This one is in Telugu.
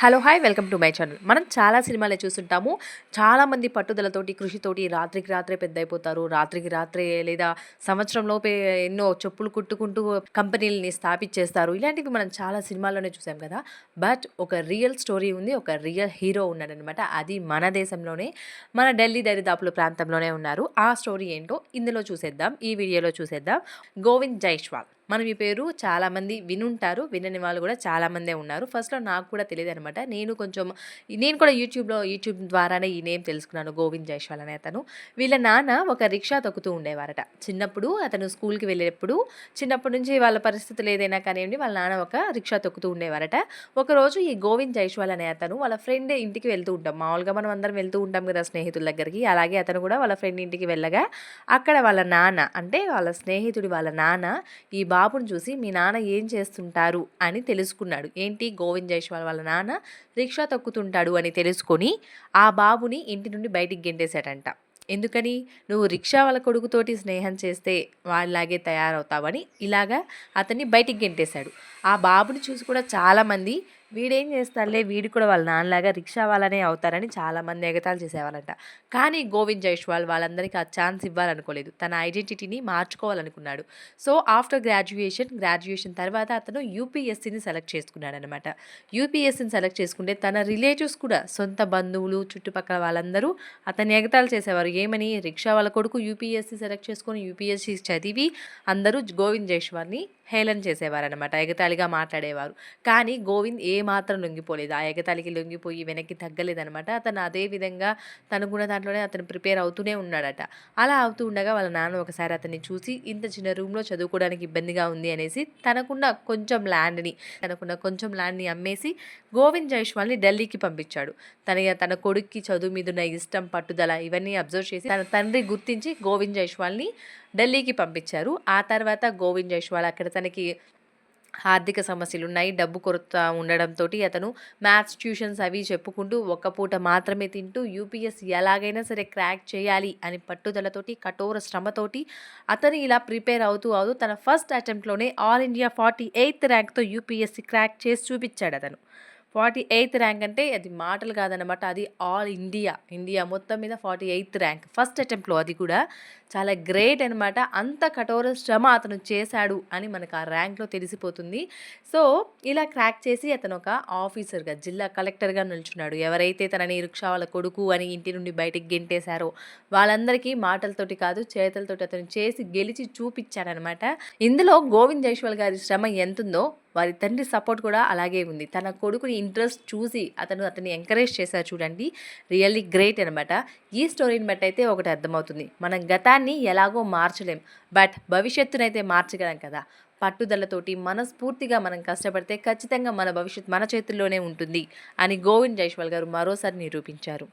Hello hi welcome to my channel. మనం చాలా సినిమాలే చూస్తుంటాము. చాలామంది పట్టుదలతోటి కృషితోటి రాత్రికి రాత్రే పెద్ద అయిపోతారు రాత్రికి రాత్రే లేదా సంవత్సరంలోపే ఎన్నో చెప్పులు కుట్టుకుంటూ కంపెనీలని స్థాపించేస్తారు ఇలాంటివి మనం చాలా సినిమాల్లోనే చూసాం కదా. బట్ ఒక రియల్ స్టోరీ ఉంది ఒక రియల్ హీరో ఉన్నాడనమాట అది మన దేశంలోనే మన ఢిల్లీ దరిదాపుల ప్రాంతంలోనే ఉన్నారు. ఆ స్టోరీ ఏంటో ఇందులో చూసేద్దాం ఈ వీడియోలో చూసేద్దాం. గోవింద్ జైష్వాల్. మనం ఈ పేరు చాలామంది వినుంటారు వినని వాళ్ళు కూడా చాలామందే ఉన్నారు. ఫస్ట్లో నాకు కూడా తెలియదు అనమాట నేను కొంచెం నేను కూడా యూట్యూబ్లో యూట్యూబ్ ద్వారానే ఈ నేమ్ తెలుసుకున్నాను గోవింద్ జైష్వాల్ అనే అతను. వీళ్ళ నాన్న ఒక రిక్షా తొక్కుతూ ఉండేవారట. చిన్నప్పుడు అతను స్కూల్కి వెళ్ళేటప్పుడు చిన్నప్పటి నుంచి వాళ్ళ పరిస్థితులు ఏదైనా కానివ్వండి వాళ్ళ నాన్న ఒక రిక్షా తొక్కుతూ ఉండేవారట. ఒకరోజు ఈ గోవింద్ జైష్వాల్ అనే అతను వాళ్ళ ఫ్రెండ్ ఇంటికి వెళ్తూ ఉంటాం. మామూలుగా మనం అందరం వెళ్తూ ఉంటాం కదా స్నేహితుల దగ్గరికి. అలాగే అతను కూడా వాళ్ళ ఫ్రెండ్ ఇంటికి వెళ్ళగా అక్కడ వాళ్ళ నాన్న అంటే వాళ్ళ స్నేహితుడి వాళ్ళ నాన్న ఈ బాబుని చూసి మీ నాన్న ఏం చేస్తుంటారు? అని తెలుసుకున్నాడు. ఏంటి? గోవింద్ జైష్వాల్ వాళ్ళ నాన్న రిక్షా తొక్కుతుంటాడు అని తెలుసుకొని ఆ బాబుని ఇంటి నుండి బయటికి గెంటేశాడంట. ఎందుకని? నువ్వు రిక్షా వాళ్ళ కొడుకుతోటి స్నేహం చేస్తే వాళ్ళలాగే తయారవుతావని ఇలాగా అతన్ని బయటికి గెంటేశాడు. ఆ బాబుని చూసి కూడా చాలామంది వీడేం చేస్తాడులే? వీడు కూడా వాళ్ళ నాన్నలాగా రిక్షా వాళ్ళనే అవుతారని చాలామంది ఎగతాలు చేసేవాళ్ళంట. కానీ గోవింద్ జైష్వాల్ వాళ్ళందరికీ ఆ ఛాన్స్ ఇవ్వాలనుకోలేదు. తన ఐడెంటిటీని మార్చుకోవాలనుకున్నాడు. సో ఆఫ్టర్ గ్రాడ్యుయేషన్ గ్రాడ్యుయేషన్ తర్వాత అతను యూపీఎస్సీని సెలెక్ట్ చేసుకున్నాడు అనమాట యూపీఎస్సీని సెలెక్ట్ చేసుకుంటే తన రిలేటివ్స్ కూడా సొంత బంధువులు చుట్టుపక్కల వాళ్ళందరూ అతన్ని ఎగతాలు చేసేవారు. ఏమని? రిక్షా వాళ్ళ కొడుకు యూపీఎస్సీ సెలెక్ట్ చేసుకొని యూపీఎస్సీ చదివి అందరూ గోవింద్ జైష్వాల్ని హేళన చేసేవారనమాట ఎగతాళిగా మాట్లాడేవారు. కానీ గోవింద్ ఏ మాత్రం లొంగిపోలేదు. ఆ ఎగతాళికి లొంగిపోయి వెనక్కి తగ్గలేదనమాట అతను అదే విధంగా తనుకున్న దాంట్లోనే అతను ప్రిపేర్ అవుతూనే ఉన్నాడట. అలా అవుతూ ఉండగా వాళ్ళ నాన్న ఒకసారి అతన్ని చూసి ఇంత చిన్న రూమ్లో చదువుకోవడానికి ఇబ్బందిగా ఉంది అనేసి తనకున్న కొంచెం ల్యాండ్ని తనకున్న కొంచెం ల్యాండ్ని అమ్మేసి గోవింద్ జైష్వాల్ని ఢిల్లీకి పంపించాడు. తన తన కొడుక్కి చదువు మీద ఉన్న ఇష్టం పట్టుదల ఇవన్నీ అబ్జర్వ్ చేసి తన తండ్రి గుర్తించి గోవింద్ జైష్వాల్ని ఢిల్లీకి పంపించారు. ఆ తర్వాత గోవింద్ జైష్వాల్ అక్కడ తనకి ఆర్థిక సమస్యలు ఉన్నాయి డబ్బు కొరత ఉండడంతో అతను మ్యాథ్స్ ట్యూషన్స్ అవి చెప్పుకుంటూ ఒక్క పూట మాత్రమే తింటూ యూపీఎస్ ఎలాగైనా సరే క్రాక్ చేయాలి అని పట్టుదలతోటి కఠోర శ్రమతోటి అతను ఇలా ప్రిపేర్ అవుతూ అవుతూ తన ఫస్ట్ అటెంప్ట్లోనే ఆల్ ఇండియా ఫార్టీ ఎయిత్ ర్యాంక్తో యూపీఎస్సీ క్రాక్ చేసి చూపించాడు అతను ఫార్టీ ఎయిత్ ర్యాంక్ అంటే అది మాటలు కాదనమాట అది ఆల్ ఇండియా. ఇండియా మొత్తం మీద ఫార్టీ ఎయిత్ ర్యాంక్. ఫస్ట్ అటెంప్ట్లో అది కూడా చాలా గ్రేట్ అనమాట అంత కఠోర శ్రమ అతను చేశాడు అని మనకు ఆ ర్యాంక్లో తెలిసిపోతుంది. సో ఇలా క్రాక్ చేసి అతను ఒక ఆఫీసర్గా జిల్లా కలెక్టర్గా నిల్చున్నాడు. ఎవరైతే తనని రిక్షా వాళ్ళ కొడుకు అని ఇంటి నుండి బయటికి గెంటేశారో వాళ్ళందరికీ మాటలతోటి కాదు చేతలతోటి అతను చేసి గెలిచి చూపించాడనమాట ఇందులో గోవింద్ జైష్వాల్ గారి శ్రమ ఎంతుందో వారి తండ్రి సపోర్ట్ కూడా అలాగే ఉంది. తన కొడుకుని ఇంట్రెస్ట్ చూసి అతను అతన్ని ఎంకరేజ్ చేశారు చూడండి. రియల్లీ గ్రేట్ అనమాట ఈ స్టోరీని బట్టి అయితే ఒకటి అర్థమవుతుంది. మనం గతాన్ని ఎలాగో మార్చలేం. బట్ భవిష్యత్తునైతే మార్చగలం కదా. పట్టుదలతోటి మనస్ఫూర్తిగా మనం కష్టపడితే ఖచ్చితంగా మన భవిష్యత్ మన చేతుల్లోనే ఉంటుంది అని గోవింద్ జైష్వాల్ గారు మరోసారి నిరూపించారు.